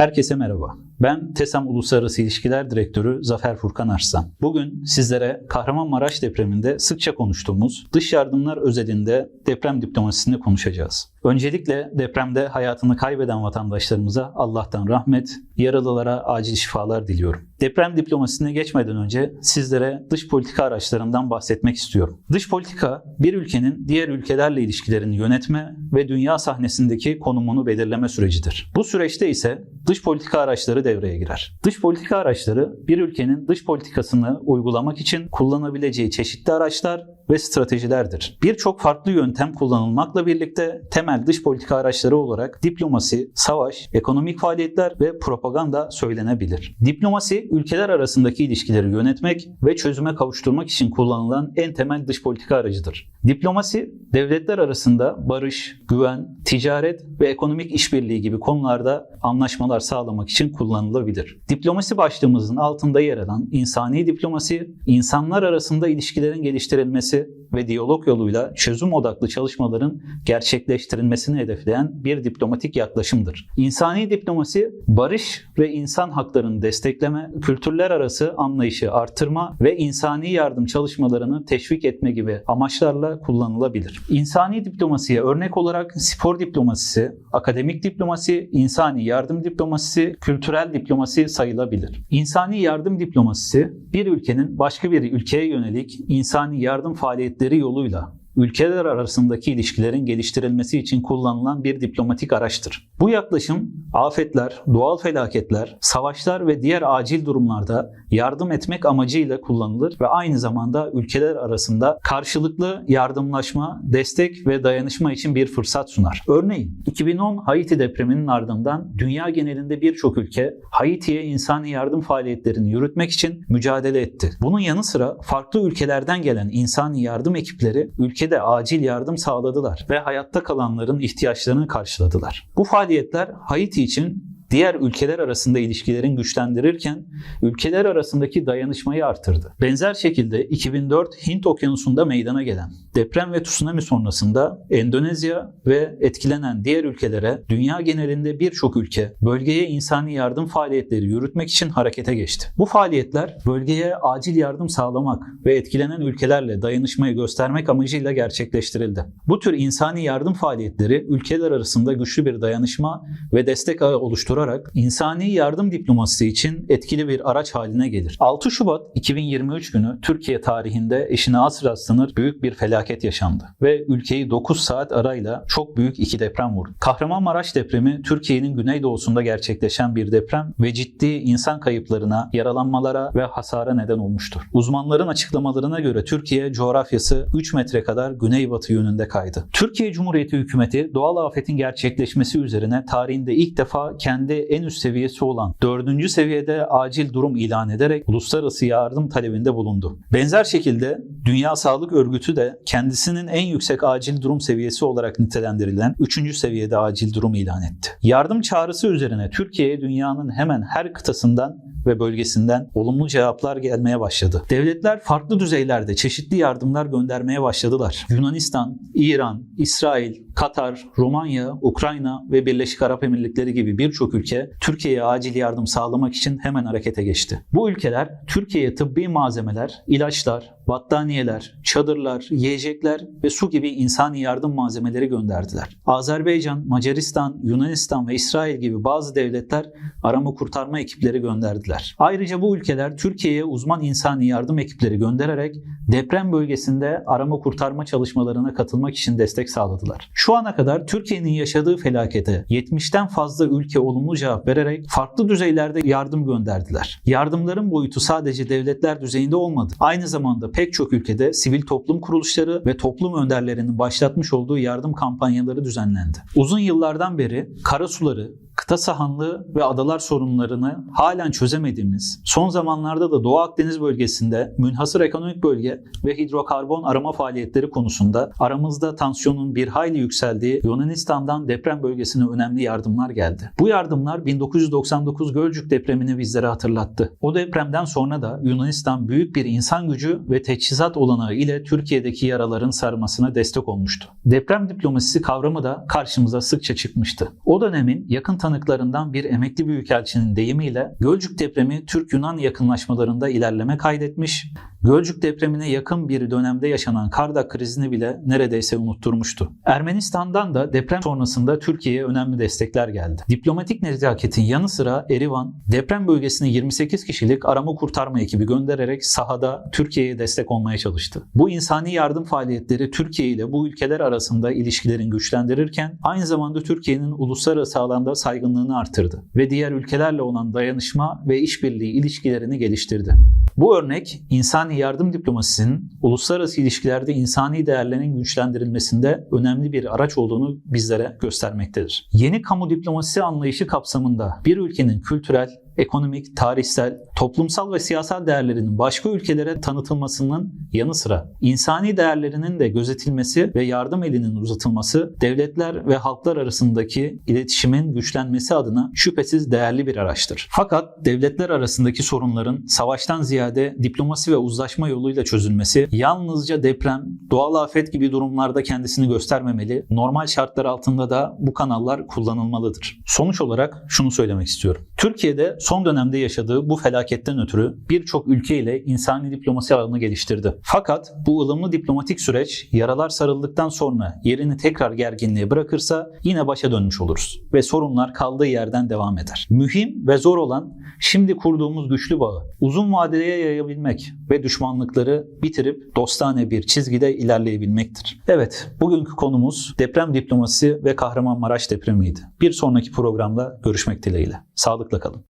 Herkese merhaba. Ben TESAM Uluslararası İlişkiler Direktörü Zafer Furkan Arslan. Bugün sizlere Kahramanmaraş depreminde sıkça konuştuğumuz dış yardımlar özelinde deprem diplomasisini konuşacağız. Öncelikle depremde hayatını kaybeden vatandaşlarımıza Allah'tan rahmet, yaralılara acil şifalar diliyorum. Deprem diplomasisine geçmeden önce sizlere dış politika araçlarından bahsetmek istiyorum. Dış politika bir ülkenin diğer ülkelerle ilişkilerini yönetme ve dünya sahnesindeki konumunu belirleme sürecidir. Bu süreçte ise dış politika araçları devreye girer. Dış politika araçları bir ülkenin dış politikasını uygulamak için kullanabileceği çeşitli araçlar ve stratejilerdir. Birçok farklı yöntem kullanılmakla birlikte temel dış politika araçları olarak diplomasi, savaş, ekonomik faaliyetler ve propaganda söylenebilir. Diplomasi ülkeler arasındaki ilişkileri yönetmek ve çözüme kavuşturmak için kullanılan en temel dış politika aracıdır. Diplomasi devletler arasında barış, güven, ticaret ve ekonomik işbirliği gibi konularda anlaşmalar sağlamak için kullanılabilir. Diplomasi başlığımızın altında yer alan insani diplomasi, insanlar arasında ilişkilerin geliştirilmesi it. Ve diyalog yoluyla çözüm odaklı çalışmaların gerçekleştirilmesini hedefleyen bir diplomatik yaklaşımdır. İnsani diplomasi, barış ve insan haklarını destekleme, kültürler arası anlayışı artırma ve insani yardım çalışmalarını teşvik etme gibi amaçlarla kullanılabilir. İnsani diplomasiye örnek olarak spor diplomasisi, akademik diplomasi, insani yardım diplomasisi, kültürel diplomasi sayılabilir. İnsani yardım diplomasisi bir ülkenin başka bir ülkeye yönelik insani yardım faaliyetleri yoluyla ülkeler arasındaki ilişkilerin geliştirilmesi için kullanılan bir diplomatik araçtır. Bu yaklaşım afetler, doğal felaketler, savaşlar ve diğer acil durumlarda yardım etmek amacıyla kullanılır ve aynı zamanda ülkeler arasında karşılıklı yardımlaşma, destek ve dayanışma için bir fırsat sunar. Örneğin 2010 Haiti depreminin ardından dünya genelinde birçok ülke Haiti'ye insani yardım faaliyetlerini yürütmek için mücadele etti. Bunun yanı sıra farklı ülkelerden gelen insani yardım ekipleri ülkede acil yardım sağladılar ve hayatta kalanların ihtiyaçlarını karşıladılar. Bu faaliyetler Haiti için diğer ülkeler arasında ilişkilerin güçlendirirken ülkeler arasındaki dayanışmayı artırdı. Benzer şekilde 2004 Hint Okyanusu'nda meydana gelen deprem ve tsunami sonrasında Endonezya ve etkilenen diğer ülkelere dünya genelinde birçok ülke bölgeye insani yardım faaliyetleri yürütmek için harekete geçti. Bu faaliyetler bölgeye acil yardım sağlamak ve etkilenen ülkelerle dayanışmayı göstermek amacıyla gerçekleştirildi. Bu tür insani yardım faaliyetleri ülkeler arasında güçlü bir dayanışma ve destek ağı oluşturarak insani yardım diplomasisi için etkili bir araç haline gelir. 6 Şubat 2023 günü Türkiye tarihinde eşine az rastlanır büyük bir felaket yaşandı ve ülkeyi 9 saat arayla çok büyük iki deprem vurdu. Kahramanmaraş depremi Türkiye'nin güneydoğusunda gerçekleşen bir deprem ve ciddi insan kayıplarına, yaralanmalara ve hasara neden olmuştur. Uzmanların açıklamalarına göre Türkiye coğrafyası 3 metre kadar güneybatı yönünde kaydı. Türkiye Cumhuriyeti hükümeti doğal afetin gerçekleşmesi üzerine tarihinde ilk defa kendi en üst seviyesi olan 4. seviyede acil durum ilan ederek uluslararası yardım talebinde bulundu. Benzer şekilde Dünya Sağlık Örgütü de kendisinin en yüksek acil durum seviyesi olarak nitelendirilen 3. seviyede acil durum ilan etti. Yardım çağrısı üzerine Türkiye'ye dünyanın hemen her kıtasından ve bölgesinden olumlu cevaplar gelmeye başladı. Devletler farklı düzeylerde çeşitli yardımlar göndermeye başladılar. Yunanistan, İran, İsrail, Katar, Romanya, Ukrayna ve Birleşik Arap Emirlikleri gibi birçok ülke Türkiye'ye acil yardım sağlamak için hemen harekete geçti. Bu ülkeler Türkiye'ye tıbbi malzemeler, ilaçlar, battaniyeler, çadırlar, yiyecekler ve su gibi insani yardım malzemeleri gönderdiler. Azerbaycan, Macaristan, Yunanistan ve İsrail gibi bazı devletler arama kurtarma ekipleri gönderdiler. Ayrıca bu ülkeler Türkiye'ye uzman insani yardım ekipleri göndererek deprem bölgesinde arama kurtarma çalışmalarına katılmak için destek sağladılar. Şu ana kadar Türkiye'nin yaşadığı felakete 70'ten fazla ülke olumlu cevap vererek farklı düzeylerde yardım gönderdiler. Yardımların boyutu sadece devletler düzeyinde olmadı. Aynı zamanda pek çok ülkede sivil toplum kuruluşları ve toplum önderlerinin başlatmış olduğu yardım kampanyaları düzenlendi. Uzun yıllardan beri karasuları, kıta sahanlığı ve adalar sorunlarını halen çözemediğimiz, son zamanlarda da Doğu Akdeniz bölgesinde münhasır ekonomik bölge ve hidrokarbon arama faaliyetleri konusunda aramızda tansiyonun bir hayli yükseldiği Yunanistan'dan deprem bölgesine önemli yardımlar geldi. Bu yardımlar 1999 Gölcük depremini bizlere hatırlattı. O depremden sonra da Yunanistan büyük bir insan gücü ve teçhizat olanağı ile Türkiye'deki yaraların sarmasına destek olmuştu. Deprem diplomasisi kavramı da karşımıza sıkça çıkmıştı. O dönemin yakın tanı tanıklarından bir emekli büyükelçinin deyimiyle Gölcük depremi Türk-Yunan yakınlaşmalarında ilerleme kaydetmiş, Gölcük depremine yakın bir dönemde yaşanan Kardak krizini bile neredeyse unutturmuştu. Ermenistan'dan da deprem sonrasında Türkiye'ye önemli destekler geldi. Diplomatik nezaketin yanı sıra Erivan deprem bölgesine 28 kişilik arama kurtarma ekibi göndererek sahada Türkiye'ye destek olmaya çalıştı. Bu insani yardım faaliyetleri Türkiye ile bu ülkeler arasında ilişkilerin güçlendirirken aynı zamanda Türkiye'nin uluslararası alanda saygınlığını artırdı ve diğer ülkelerle olan dayanışma ve işbirliği ilişkilerini geliştirdi. Bu örnek insani yardım diplomasisinin uluslararası ilişkilerde insani değerlerin güçlendirilmesinde önemli bir araç olduğunu bizlere göstermektedir. Yeni kamu diplomasisi anlayışı kapsamında bir ülkenin kültürel, ekonomik, tarihsel, toplumsal ve siyasal değerlerinin başka ülkelere tanıtılmasının yanı sıra insani değerlerinin de gözetilmesi ve yardım elinin uzatılması devletler ve halklar arasındaki iletişimin güçlenmesi adına şüphesiz değerli bir araçtır. Fakat devletler arasındaki sorunların savaştan ziyade diplomasi ve uzlaşma yoluyla çözülmesi yalnızca deprem, doğal afet gibi durumlarda kendisini göstermemeli, normal şartlar altında da bu kanallar kullanılmalıdır. Sonuç olarak şunu söylemek istiyorum. Türkiye'de son dönemde yaşadığı bu felaketten ötürü birçok ülke ile insani diplomasi ağını geliştirdi. Fakat bu ılımlı diplomatik süreç yaralar sarıldıktan sonra yerini tekrar gerginliğe bırakırsa yine başa dönmüş oluruz ve sorunlar kaldığı yerden devam eder. Mühim ve zor olan şimdi kurduğumuz güçlü bağı uzun vadeye yayabilmek ve düşmanlıkları bitirip dostane bir çizgide ilerleyebilmektir. Evet, bugünkü konumuz deprem diplomasisi ve Kahramanmaraş depremiydi. Bir sonraki programda görüşmek dileğiyle. Sağlıkla kalın.